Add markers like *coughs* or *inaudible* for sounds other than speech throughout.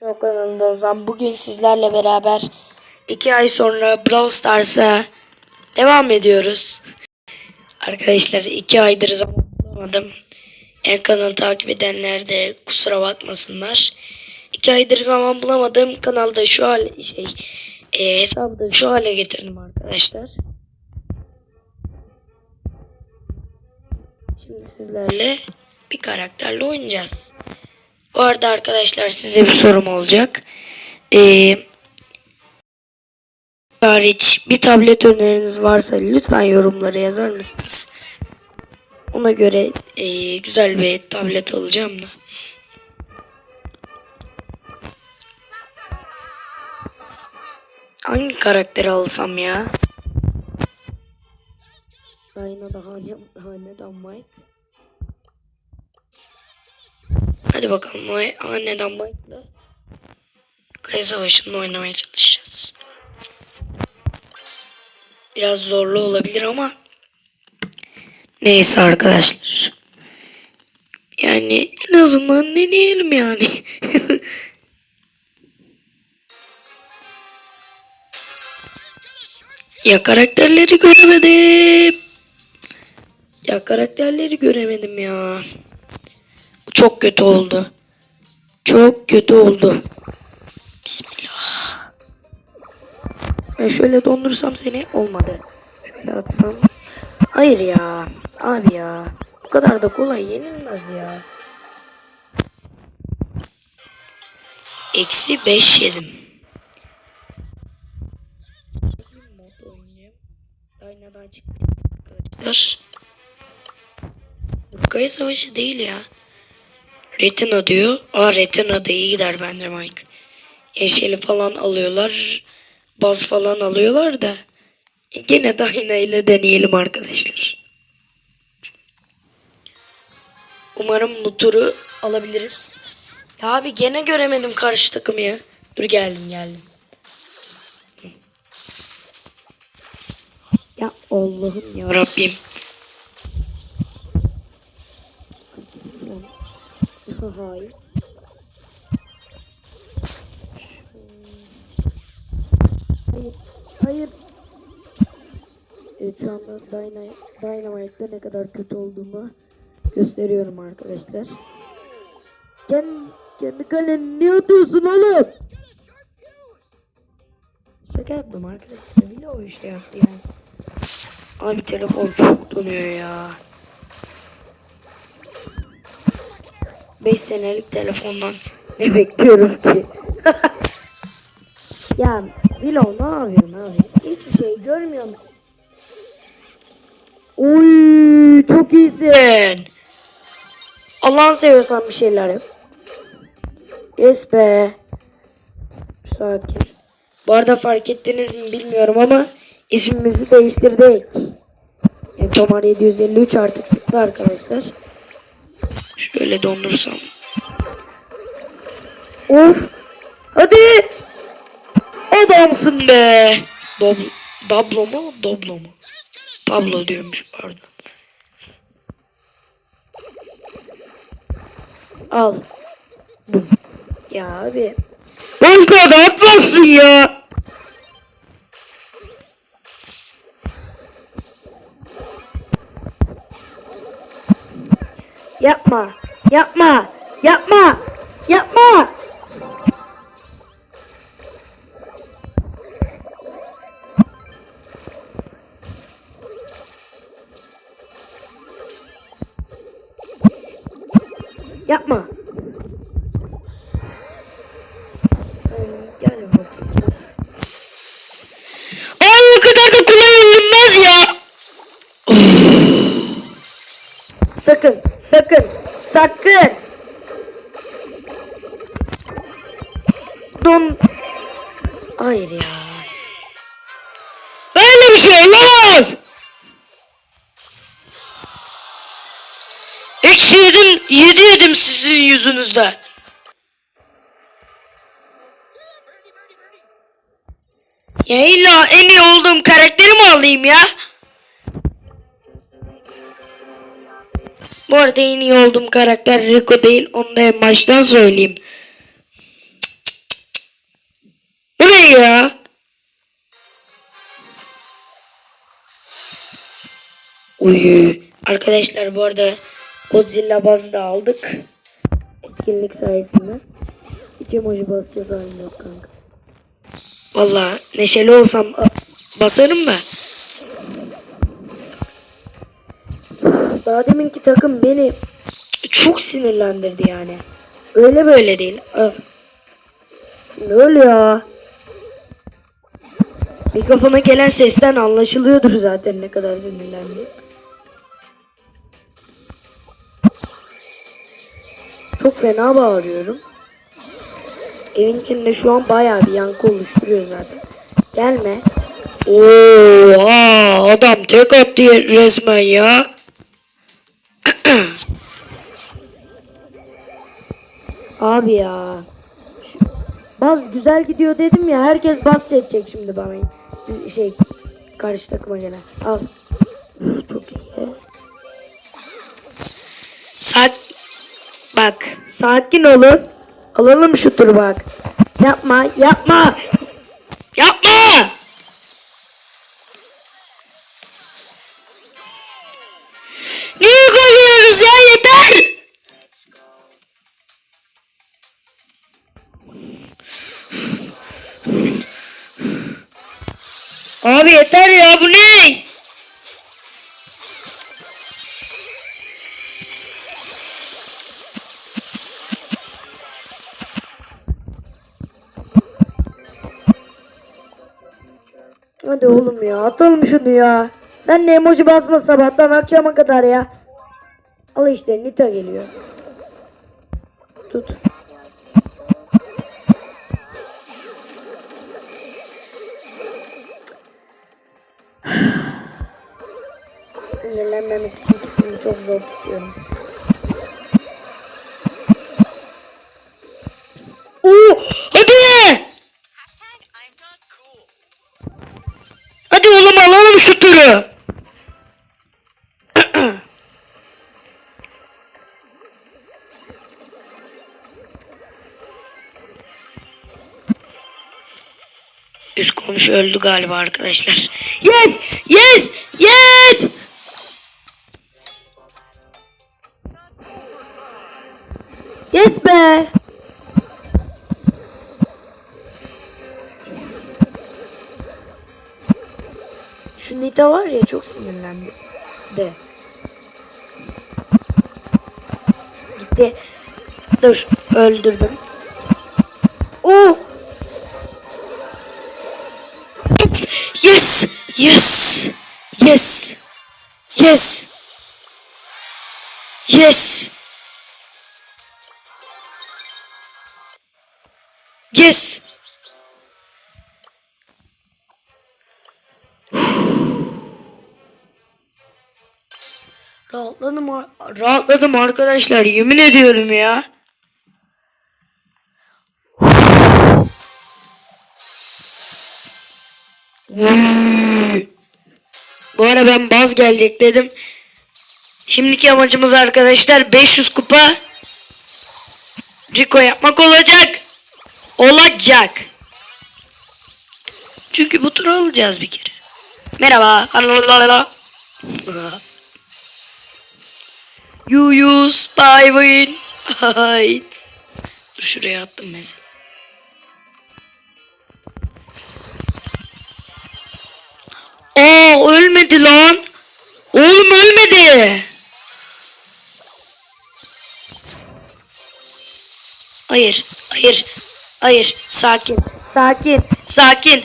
Çok kanalında Ozan. Bugün sizlerle beraber iki ay sonra Brawl Stars'a devam ediyoruz. Arkadaşlar iki aydır zaman bulamadım. En kanalı takip edenler de kusura bakmasınlar. İki aydır zaman bulamadım. Kanalda şu hale şey e, hesabı şu hale getirdim arkadaşlar. Şimdi sizlerle bir karakterle oynayacağız. Bu arada arkadaşlar size bir sorum olacak. Ee, hariç bir tablet öneriniz varsa lütfen yorumlara yazar mısınız? Ona göre ee, güzel bir tablet alacağım da. Hangi karakteri alsam ya? Aynen daha hanedan Mike. Hadi bakalım anneden Mike'la Kaya Savaşı'nda oynamaya çalışacağız. Biraz zorlu olabilir ama neyse arkadaşlar. Yani en azından deneyelim yani. *laughs* ya karakterleri göremedim. Ya karakterleri göremedim ya. Çok kötü oldu. Çok kötü oldu. Bismillah. Ben şöyle dondursam seni olmadı. Şöyle atsam. Hayır ya. Abi ya. Bu kadar da kolay yenilmez ya. Eksi 5 yedim. Arkadaşlar. Bu Kaya Savaşı değil ya. Retina diyor. Aa Retina da iyi gider bence Mike. Yeşili falan alıyorlar. Baz falan alıyorlar da. Gene Dyna ile deneyelim arkadaşlar. Umarım bu turu alabiliriz. Ya abi gene göremedim karşı takımı ya. Dur geldim geldim. Ya Allah'ım ya Rabbim. Hayır. Hayır. Hayır. Evet şu anda Dyna- Dynamite'da ne kadar kötü olduğumu gösteriyorum arkadaşlar. Kendi, kendi kaleni niye atıyorsun oğlum? Şaka yaptım arkadaşlar. Bile o işte yaptı yani. Abi telefon çok donuyor ya. 5 senelik telefondan ne bekliyorum ki? *laughs* ya Bilo ne yapıyorsun abi? Hiçbir şey görmüyor musun? Oy çok iyisin. Allah'ını seviyorsan bir şeyler yap. Yes be. Sakin. Bu arada fark ettiniz mi bilmiyorum ama ismimizi değiştirdik. Tomar 753 artık sıktı arkadaşlar. Şöyle dondursam. Of. Hadi. Adamsın be. Dob Dablo mu? Doblo mu? Pablo diyormuş pardon. Al. Bu. Ya abi. Banka da atmazsın ya. Yapma. Yapma. Yapma. Yapma. Yapma. Gel. Ay o kadar da kolay ya. Sakın, sakın, sakın. Don... Hayır ya. Böyle bir şey olmaz. Eksi yedim, yedi yedim sizin yüzünüzden. Ya illa en iyi olduğum karakteri mi alayım ya? Bu arada en iyi olduğum karakter Rico değil. Onu da en baştan söyleyeyim. Bu ne ya? Uy. Arkadaşlar bu arada Godzilla bazı da aldık. Etkinlik sayesinde. Hiç emoji basacak halim yok kanka. Valla neşeli olsam basarım da. Deminki takım beni çok sinirlendirdi yani. Öyle böyle değil. Ah. Ne oluyor? Mikrofona gelen sesten anlaşılıyordur zaten ne kadar sinirlendi. Çok fena bağırıyorum. Evin içinde şu an bayağı bir yankı oluşturuyor zaten. Gelme. Oo, adam tek attı resmen ya. Abi ya. Baz güzel gidiyor dedim ya herkes bas seçecek şimdi bana. Şey karşı takıma gelen. Al. Çok iyi. Saat bak sakin olun. Alalım şu turu bak. Yapma. Yapma. Abi yeter ya bu ne? Hadi oğlum ya atalım şunu ya. Sen de emoji basma sabahtan akşama kadar ya. Al işte Nita geliyor. Tut. Oo, hadi! Hadi oğlum alalım şu turu. Üst komşu öldü galiba arkadaşlar. Yes! Yes! Yes! Nita var ya çok sinirlendi. De. Gitti. Dur öldürdüm. Oh! Yes! Yes! Yes! Yes! Yes! Yes! Rahatladım, rahatladım arkadaşlar yemin ediyorum ya. Vay. Bu ara ben baz gelecek dedim. Şimdiki amacımız arkadaşlar 500 kupa Rico yapmak olacak. Olacak. Çünkü bu turu alacağız bir kere. Merhaba. You use by win. Hayt. Dur şuraya attım mesela. Aa ölmedi lan. Oğlum ölmedi. Hayır, hayır, hayır. Sakin, sakin, sakin.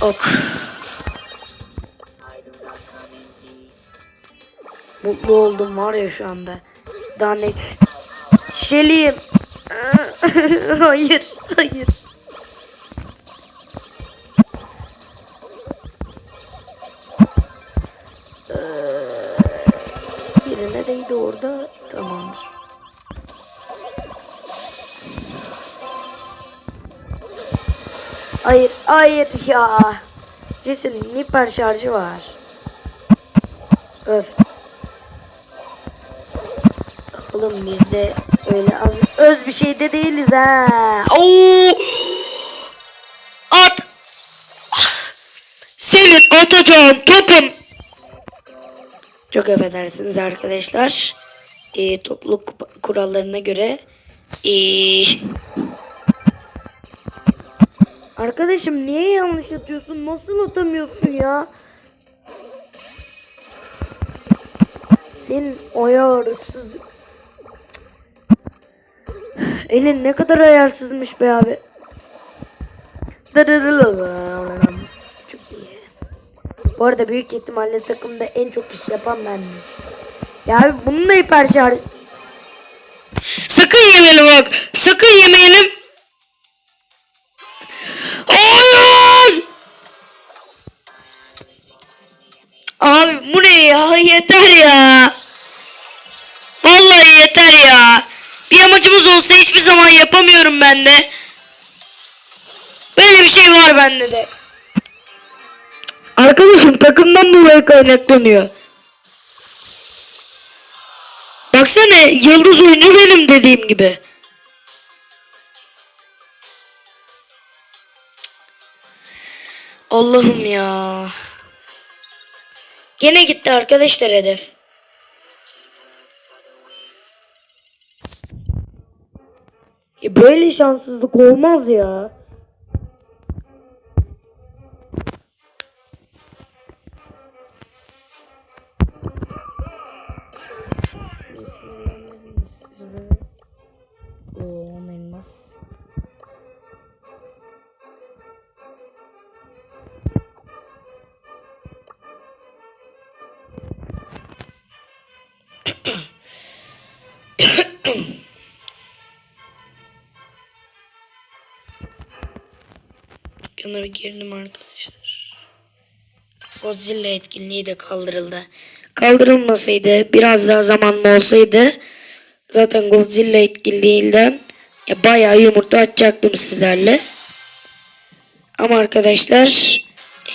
Ok. Mutlu oldum var ya şu anda. Daha ne? Şeliyim. *laughs* hayır, hayır. Birine değdi orada. Tamamdır. Hayır, hayır ya. Jesse'nin hiper şarjı var. Öf. Oğlum bizde Öyle az, öz bir şey de değiliz ha. Oo! At! Senin atacağın topun. Çok affedersiniz arkadaşlar. Ee, topluluk kurallarına göre. Ee, Arkadaşım niye yanlış atıyorsun? Nasıl atamıyorsun ya? Senin ayarsız. Elin ne kadar ayarsızmış be abi. Çok iyi. Bu arada büyük ihtimalle takımda en çok iş yapan bendim. Ya abi bunun da hiper şarj. Sakın yemeyelim bak. Sakın yemeyelim. Hayır! Abi bu ne ya? Yeter ya. Bir amacımız olsa hiçbir zaman yapamıyorum ben de. Böyle bir şey var bende de. Arkadaşım takımdan dolayı kaynaklanıyor. Baksana yıldız oyuncu benim dediğim gibi. Allah'ım ya. Gene gitti arkadaşlar hedef. Böyle şanssızlık olmaz ya. Dükkanlara girdim arkadaşlar. Godzilla etkinliği de kaldırıldı. Kaldırılmasaydı biraz daha zamanım olsaydı zaten Godzilla etkinliğinden ya bayağı yumurta açacaktım sizlerle. Ama arkadaşlar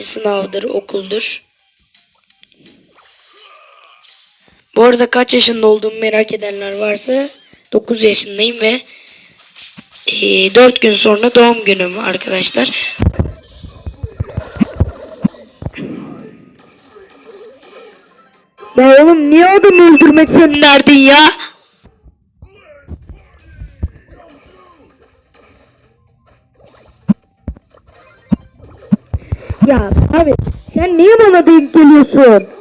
sınavdır, okuldur. Bu arada kaç yaşında olduğumu merak edenler varsa 9 yaşındayım ve e, 4 gün sonra doğum günüm arkadaşlar. Ya oğlum niye adamı öldürmek senin derdin ya? Ya abi sen niye bana denk geliyorsun?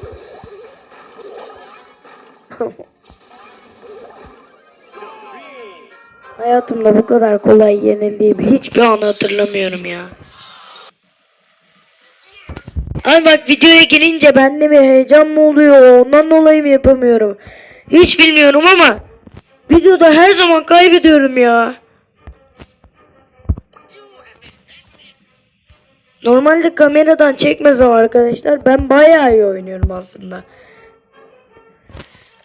Hayatımda bu kadar kolay yenildiğim hiçbir anı hatırlamıyorum ya. Ay bak videoya girince bende bir heyecan mı oluyor ondan dolayı mı yapamıyorum? Hiç bilmiyorum ama videoda her zaman kaybediyorum ya. Normalde kameradan çekmezim arkadaşlar. Ben bayağı iyi oynuyorum aslında.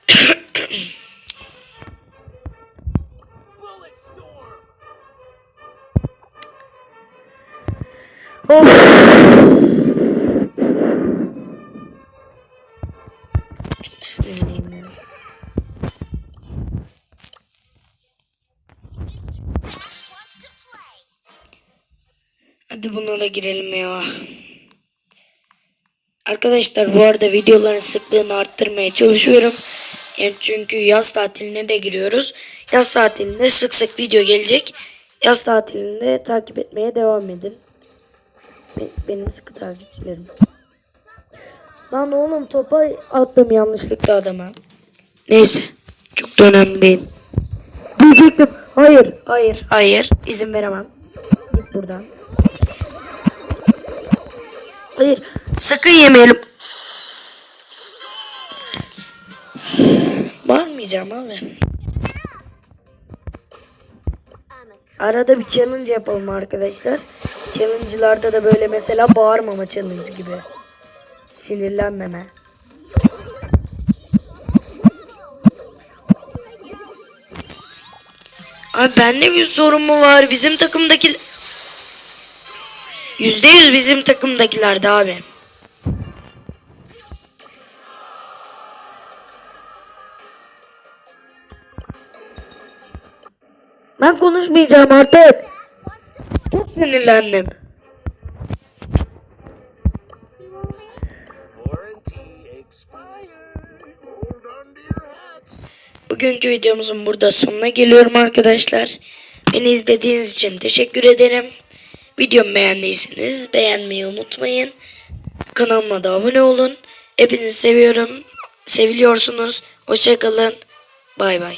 *coughs* Hadi buna da girelim ya. Arkadaşlar bu arada videoların sıklığını arttırmaya çalışıyorum. Yani çünkü yaz tatiline de giriyoruz. Yaz tatilinde sık sık video gelecek. Yaz tatilinde takip etmeye devam edin. Be- benim sıkı takipçilerim. Lan oğlum topa attım yanlışlıkla adama. Neyse. Çok da önemli değil. Diyecektim. Hayır. Hayır. Hayır. İzin veremem. Git buradan. Hayır. Sakın yemeyelim. Bağırmayacağım abi. Arada bir challenge yapalım arkadaşlar. Challenge'larda da böyle mesela bağırmama challenge gibi. Sinirlenmeme. Abi bende bir sorun mu var? Bizim takımdaki... Yüzde yüz bizim takımdakilerde abi. Ben konuşmayacağım artık. Sinirlendim. Bugünkü videomuzun burada sonuna geliyorum arkadaşlar. Beni izlediğiniz için teşekkür ederim. Videomu beğendiyseniz beğenmeyi unutmayın. Kanalıma da abone olun. Hepinizi seviyorum. Seviliyorsunuz. Hoşçakalın. Bay bay.